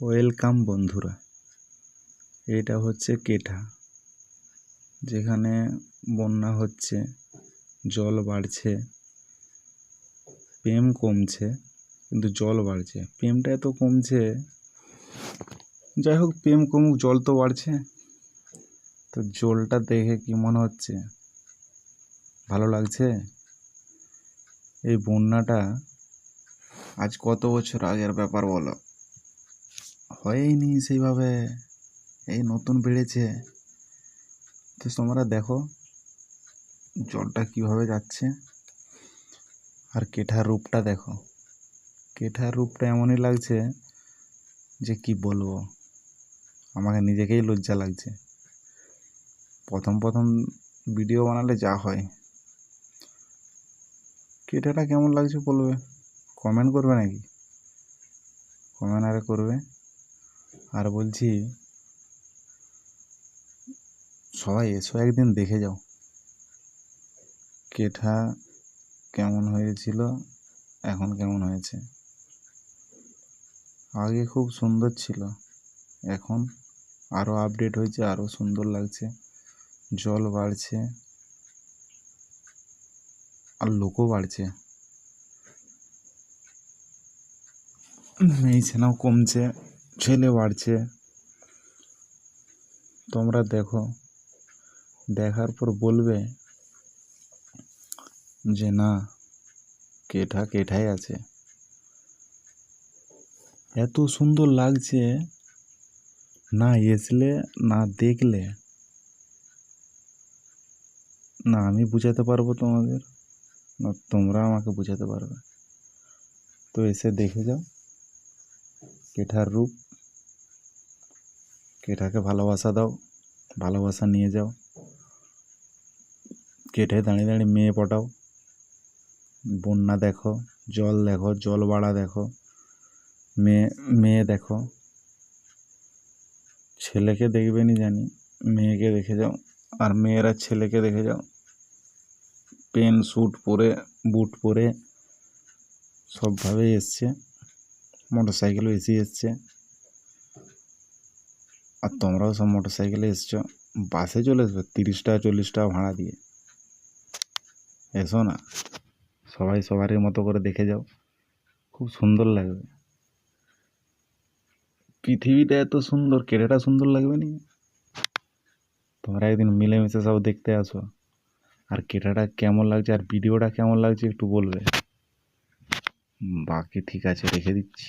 Welcome বন্ধুরা। এটা হচ্ছে কেঠা, যেখানে বন্যা হচ্ছে, জল বাড়ছে, প্রেম কমছে, কিন্তু জল বাড়ছে। প্রেমটা এত কমছে যাই হোক প্রেম কমুক, জল তো বাড়ছে। তো জলটা দেখে কি মনে হচ্ছে? ভালো লাগছে? এই বন্যাটা আজ কত বছর আগের ব্যাপার বলো? হয়নি সেইভাবে। এই নতুন বেড়েছে। তো তোমরা দেখো, জলটা কীভাবে যাচ্ছে। আর কেঠার রূপটা দেখো। কেঠার রূপটা এমনই লাগছে যে কি বলব? আমাকে নিজেকেই লজ্জা লাগছে। প্রথম প্রথম ভিডিও বানালে যা হয়। কেঠাটা কেমন লাগছে বলবে? কমেন্ট করবে নাকি? কমেন্ট আরে করবে। আর বলছি, সবাই এসো, একদিন দেখে যাও। কেঠা কেমন হয়েছিল, এখন কেমন হয়েছে? আগে খুব সুন্দর ছিল, এখন আরও আপডেট হয়েছে আরও সুন্দর লাগছে, জল বাড়ছে, আর লোকও বাড়ছে। মেয়ে ছেলেও কমছে। ছেলে বাড়ছে। তোমরা দেখো, দেখার পর বলবে যে না, কেঠা কেঠাই আছে। এত সুন্দর লাগছে, না এসলে, না দেখলে। না, আমি বুঝাতে পারব তোমাদের? না, তোমরা আমাকে বুঝাতে পারবে। তো এসে দেখে যাও, কেঠার রূপ। কেঠাকে ভালোবাসা দাও, ভালোবাসা নিয়ে যাও। কেটে দাঁড়িয়ে দাঁড়িয়ে মেয়ে পটাও। বন্যা দেখো, জল দেখো জল বাড়া দেখো, মেয়ে মেয়ে দেখো। ছেলেকে দেখবেনি জানি, মেয়েকে দেখে যাও। আর মেয়েরা ছেলেকে দেখে যাও। পেন, স্যুট পরে, বুট পরে, সবভাবেই এসছে। মোটর সাইকেলও এসে এসছে। আর তোমরাও সব মোটর সাইকেলে এসছো। বাসে চলে এসবে তিরিশ টাকা চল্লিশ টাকা ভাড়া দিয়ে। এসো না, সবাই সবারই মতো করে দেখে যাও, খুব সুন্দর লাগবে। পৃথিবীটা এত সুন্দর কেটেটা সুন্দর লাগবে নি? তোমরা একদিন মিলেমিশে সব দেখতে আসো, আর কেটাটা কেমন লাগছে, আর ভিডিওটা কেমন লাগছে একটু বলবে। বাকি ঠিক আছে, রেখে দিচ্ছি।